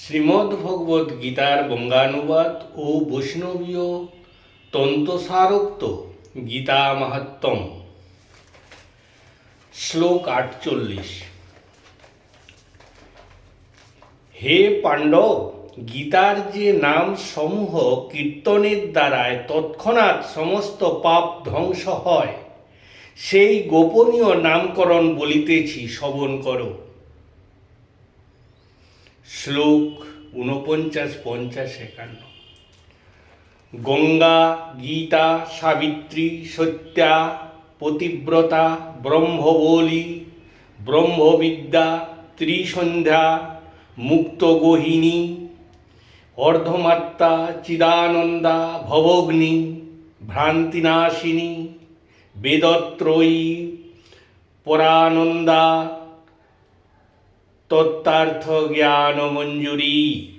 শ্রীমদ্ ভগবদ গীতার বঙ্গানুবাদ ও বৈষ্ণবীয় তন্ত্রসারোক্ত গীতা মাহাত্ম্যম শ্লোক আটচল্লিশ। হে পাণ্ডব, গীতার যে নাম সমূহ কীর্তনের দ্বারায় তৎক্ষণাৎ সমস্ত পাপ ধ্বংস হয়, সেই গোপনীয় নামকরণ বলিতেছি, শ্রবণ করো। শ্লোক ঊনপঞ্চাশ পঞ্চাশ, একান্ন। গঙ্গা, গীতা, সাবিত্রী, সত্যা, পতিব্রতা, ব্রহ্মবলী, ব্রহ্মবিদ্যা, ত্রিসন্ধ্যা মুক্তগোহিনী অর্ধমাত্রা চিদানন্দা, ভবগ্নি, ভ্রান্তিনাশিনী, বেদত্রয়ী, পরানন্দা তত্ত্বার্থ জ্ঞান মঞ্জুরি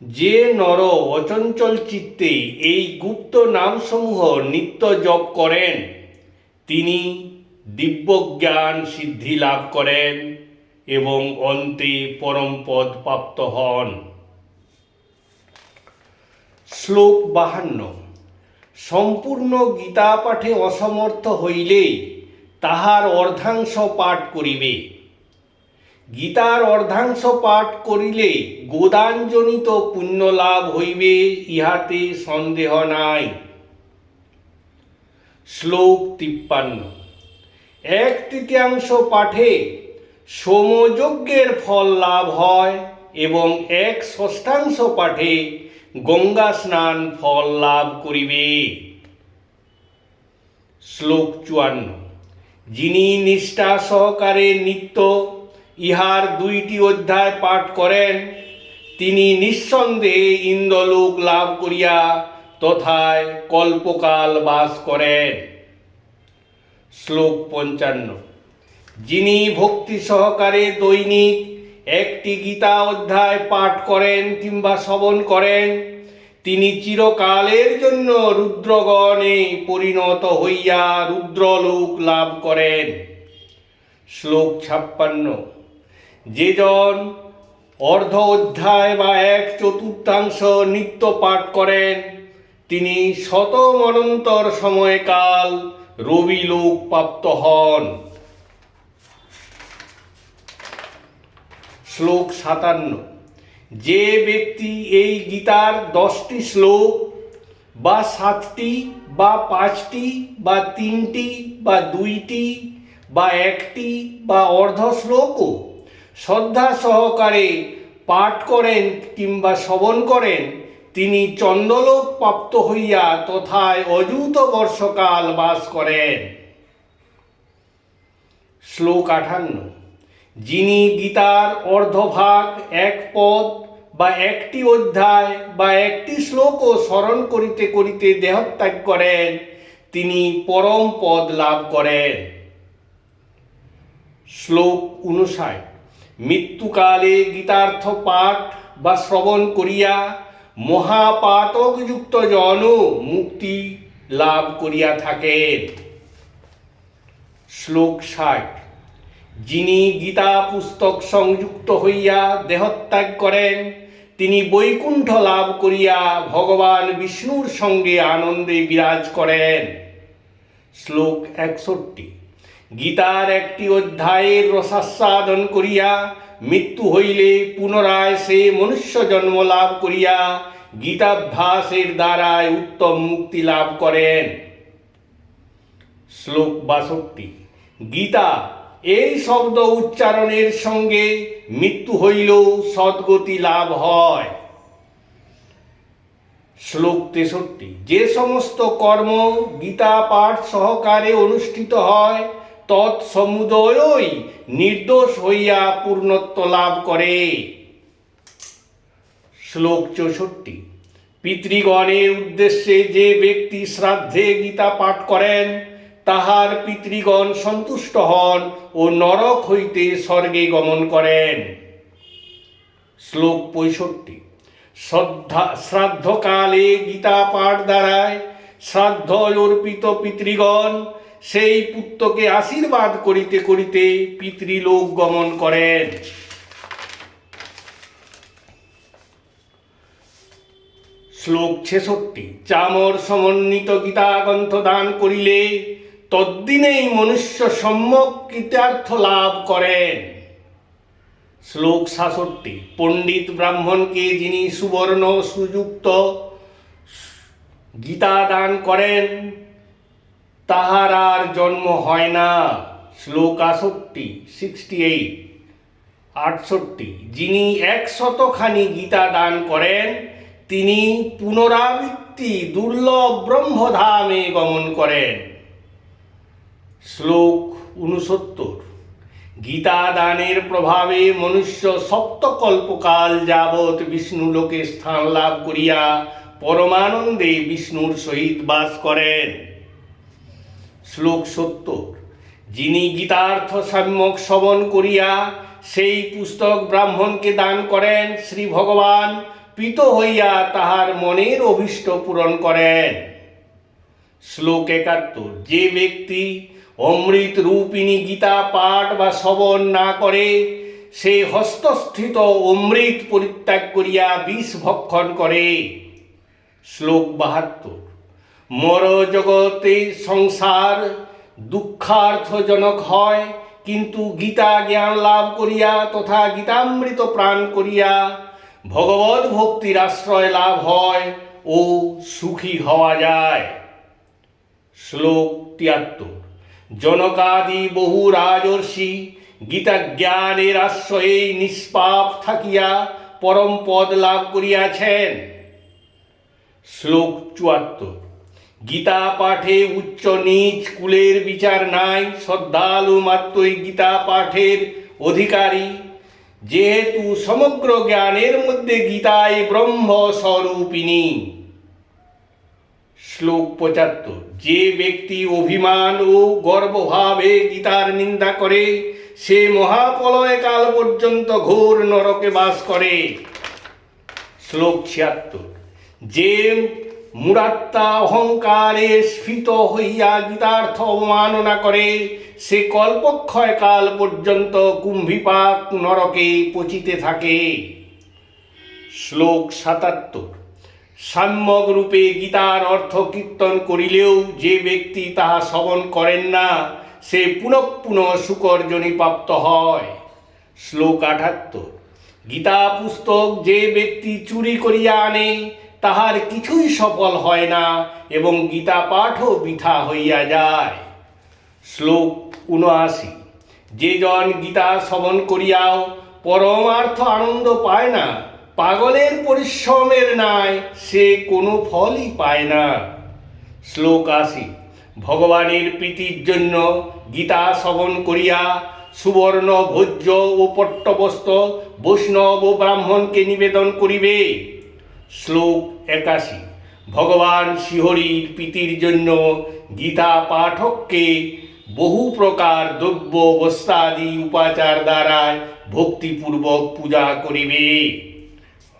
যে নর অচঞ্চল চিত্তে এই গুপ্ত নামসমূহ নিত্য জপ করেন, তিনি দিব্যজ্ঞান সিদ্ধি লাভ করেন এবং অন্তে পরম পদ প্রাপ্ত হন। শ্লোক বাহান্ন, সম্পূর্ণ গীতা পাঠে অসমর্থ হইলে তাহার অর্ধাংশ পাঠ করিবে। গীতার অর্ধাংশ পাঠ করিলে গোদানজনিত পুণ্য লাভ হইবে, ইহাতে সন্দেহ নাই। শ্লোক তিপ্পান্ন। এক তৃতীয়াংশ পাঠে সোমযজ্ঞের ফল লাভ হয় এবং এক ষষ্ঠাংশ পাঠে গঙ্গা স্নান ফল লাভ করিবে। শ্লোক চুয়ান্ন। যিনি নিষ্ঠা সহকারে নিত্য ইহার দুইটি অধ্যায় পাঠ করেন। তিনি নিঃসন্দেহে ইন্দ্রলোক লাভ করিয়া তথায় কল্পকাল বাস করেন। শ্লোক পঞ্চান্ন। যিনি ভক্তি সহকারে দৈনিক একটি গীতা অধ্যায় পাঠ করেন কিংবা শ্রবণ করেন, তিনি চিরকালের জন্য রুদ্রগণে পরিণত হইয়া রুদ্রলোক লাভ করেন। শ্লোক ছাপ্পান্ন। যেজন অর্ধ অধ্যায় বা এক চতুর্থাংশ নিত্য পাঠ করেন, তিনি শত মনন্তর সময়কাল রবি লোক প্রাপ্ত হন। শ্লোক সাতান্ন, যে ব্যক্তি এই গীতার দশটি শ্লোক বা সাতটি বা পাঁচটি বা তিনটি বা দুইটি বা একটি বা অর্ধ শ্লোকও শ্রদ্ধা সহকারে পাঠ করেন কিংবা শ্রবণ করেন, তিনি চন্দ্রলোক প্রাপ্ত হইয়া তথায় অযুত বর্ষকাল বাস করেন। শ্লোক আঠান্ন। যিনি গীতার অর্ধভাগ, এক পদ বা একটি অধ্যায় বা একটি শ্লোকও স্মরণ করিতে করিতে দেহত্যাগ করেন, তিনি পরম পদ লাভ করেন। শ্লোক অনুসায় মৃত্যুকালে গীতার্থ পাঠ বা শ্রবণ করিয়া মহাপাতকযুক্ত জন মুক্তি লাভ করিয়া থাকেন। শ্লোক ষাট। যিনি গীতা পুস্তক সংযুক্ত হইয়া দেহত্যাগ করেন, তিনি বৈকুণ্ঠ লাভ করিয়া ভগবান বিষ্ণুর সঙ্গে আনন্দে বিরাজ করেন। শ্লোক একষট্টি। গীতার একটি অধ্যায়ের রসাস্বাদন করিয়া, মৃত্যু হইলে পুনরায় সে মনুষ্য জন্ম লাভ করিয়া গীতাভ্যাসের দ্বারায় উত্তম মুক্তি লাভ করেন। শ্লোক বাষট্টি। গীতা, এই শব্দ উচ্চারণের সঙ্গে মৃত্যু হইলেও সদ্গতি লাভ হয়। শ্লোক তেষট্টি। যে সমস্ত কর্ম গীতা পাঠ সহকারে অনুষ্ঠিত হয় তৎসমুদয়ই নির্দোষ হইয়া পূর্ণত্ব লাভ করে। শ্লোক চৌষট্টি। পিতৃগণের উদ্দেশ্যে যে ব্যক্তি শ্রাদ্ধে গীতা পাঠ করেন, তাহার পিতৃগণ সন্তুষ্ট হন ও নরক হইতে স্বর্গে গমন করেন। শ্লোক পঁয়ষট্টি। শ্রদ্ধা, শ্রাদ্ধকালে গীতা পাঠ দ্বারায় শ্রাদ্ধ অর্পিত পিতৃগণ সেই পুত্রকে আশীর্বাদ করিতে করিতে পিতৃলোক গমন করেন। শ্লোক ছেষট্টি, চামর সমন্বিত গীতা গ্রন্থ দান করিলে তদ্দিনেই মনুষ্য সম্যক কৃতার্থ লাভ করেন। শ্লোক সাষট্টি পণ্ডিত ব্রাহ্মণকে যিনি সুবর্ণ সুযুক্ত গীতা দান করেন তাহার আর জন্ম হয় না। শ্লোক আষট্টি সিক্সটি এইট আটষট্টি। যিনি একশতখানি গীতা দান করেন, তিনি পুনরাবৃত্তি দুর্লভ ব্রহ্মধামে গমন করেন। শ্লোক উনসত্তর গীতা দানের প্রভাবে মনুষ্য সপ্তকল্পকাল যাবৎ বিষ্ণু লোকে স্থান লাভ করিয়া পরমানন্দে বিষ্ণুর সহিত বাস করেন। শ্লোক সত্তর। যিনি গীতার্থ সম্যক শ্রবণ করিয়া সেই পুস্তক ব্রাহ্মণকে দান করেন, শ্রী ভগবান প্রীত হইয়া তাহার মনের অভীষ্ট পূরণ করেন। শ্লোক একাত্তর, যে ব্যক্তি অমৃত রূপিণী গীতা পাঠ বা শ্রবণ না করে, সে হস্তস্থিত অমৃত পরিত্যাগ করিয়া বিষ ভক্ষণ করে। শ্লোক বাহাত্তর মর জগতে সংসার দুঃখার্থজনক হয়, কিন্তু গীতা জ্ঞান লাভ করিয়া তথা গীতামৃত প্রাণ করিয়া ভগবত ভক্তির আশ্রয় লাভ হয় ও সুখী হওয়া যায়। শ্লোক তিয়াত্তর। জনকাদি বহু রাজর্ষি গীতা জ্ঞানের আশ্রয়ে নিষ্পাপ থাকিয়া পরম পদ লাভ করিয়াছেন। শ্লোক চুয়াত্তর। গীতা পাঠে উচ্চ নিচ কুলের বিচার নাই, শ্রদ্ধালু মাত্রই গীতা পাঠের অধিকারী। যেহেতু সমগ্র জ্ঞানের মধ্যে গীতায় ব্রহ্ম স্বরূপিণী শ্লোক পঁচাত্তর, যে ব্যক্তি অভিমান ও গর্বভাবে গীতার নিন্দা করে, সে মহাপলয় কাল পর্যন্ত ঘোর নরকে বাস করে। শ্লোক ছিয়াত্তর, যে মুরাত্মা অহংকারে স্ফীত হইয়া গীতার্থ অবমাননা করে, সে কল্পক্ষয় কাল পর্যন্ত কুম্ভিপাক নরকে পচিতে থাকে। শ্লোক সাতাত্তর। সাম্যক রূপে গীতার অর্থ কীর্তন করিলেও যে ব্যক্তি তাহা শ্রবণ করেন না, সে পুনঃ পুনঃ সুকর্জনী প্রাপ্ত হয়। শ্লোক আঠাত্তর গীতা পুস্তক যে ব্যক্তি চুরি করিয়া আনে তাহার কিছুই সফল হয় না এবং গীতা পাঠও বৃথা হইয়া যায়। শ্লোক উনআশি যে জন গীতা শ্রবণ করিয়াও পরমার্থ আনন্দ পায় না, পাগলের পরিশ্রমের নাই সে কোনো ফলই পায় না। শ্লোক আশি। ভগবানের প্রীতির জন্য গীতা শ্রবণ করিয়া সুবর্ণ ভোজ্য ও পট্টবস্ত্র বৈষ্ণব ও ব্রাহ্মণকে নিবেদন করিবে। শ্লোক একাশি। ভগবান শ্রীহরির প্রীতির জন্য গীতা পাঠককে বহু প্রকার দ্রব্য, বস্ত্রাদি, উপাচার দ্বারা ভক্তিপূর্বক পূজা করিবে।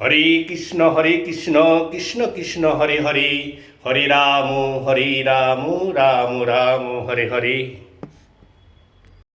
হরে কৃষ্ণ হরে কৃষ্ণ কৃষ্ণ কৃষ্ণ, হরে হরে। হরে রাম হরে রাম রাম রাম, হরে হরে।